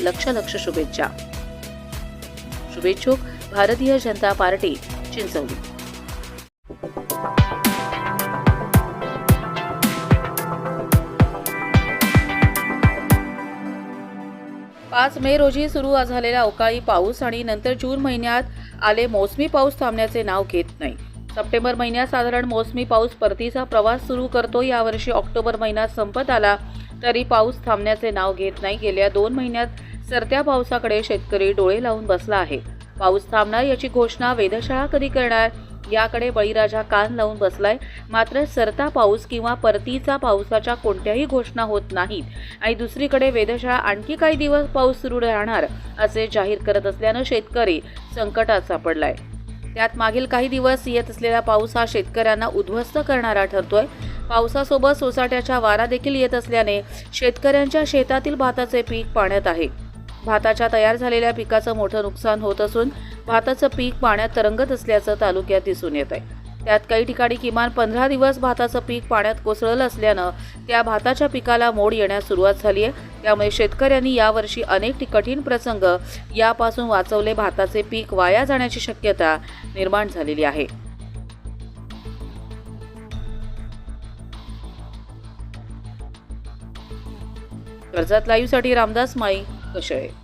लक्ष लक्ष शुभेच्छा. शुभेच्छुक भारतीय जनता पार्टी चिंचवली. पाच मे रोजी सुरू झालेला अवकाळी पाऊस आणि नंतर जून महिन्यात आले मोसमी पाऊस थांबण्याचे नाव घेत नाही. सप्टेंबर महिन्यात साधारण मोसमी पाऊस परतीचा प्रवास सुरू करतो. यावर्षी ऑक्टोबर महिन्यात संपत आला तरी पाऊस थांबण्याचे नाव घेत नाही. गेल्या दोन महिन्यात सरत्या पावसाकडे शेतकरी डोळे लावून बसला आहे. पाऊस थांबणार याची घोषणा वेधशाळा कधी करणार याकडे बळीराजा कान लावून बसलाय. मात्र सरता पाऊस किंवा परतीचा पावसाच्या कोणत्याही घोषणा होत नाहीत. आणि दुसरीकडे वेधशाळा आणखी काही दिवस पाऊस सुरू राहणार असे जाहीर करत असल्यानं शेतकरी संकटात सापडलाय. त्यात मागील काही दिवस येत असलेला पाऊस हा शेतकऱ्यांना उद्ध्वस्त करणारा ठरतोय. पावसासोबत सोसाट्याच्या वारा देखील येत असल्याने शेतकऱ्यांच्या शेतातील भाताचे पीक पाण्यात आहे. भाताच्या तयार झालेल्या पिकाचं मोठं नुकसान होत असून भाताचं पीक पाण्यात तरंगत असल्याचं तालुक्यात दिसून येत आहे त्यात काही ठिकाणी किमान पंधरा दिवस भाताचं पीक पाण्यात कोसळलं असल्यानं त्या भाताच्या पिकाला मोड येण्यास सुरुवात झाली आहे. त्यामुळे शेतकऱ्यांनी यावर्षी अनेक कठीण प्रसंग यापासून वाचवले. भाताचे पीक वाया जाण्याची शक्यता निर्माण झालेली आहे. कर्जत लाईव्हसाठी रामदास माई कशळे.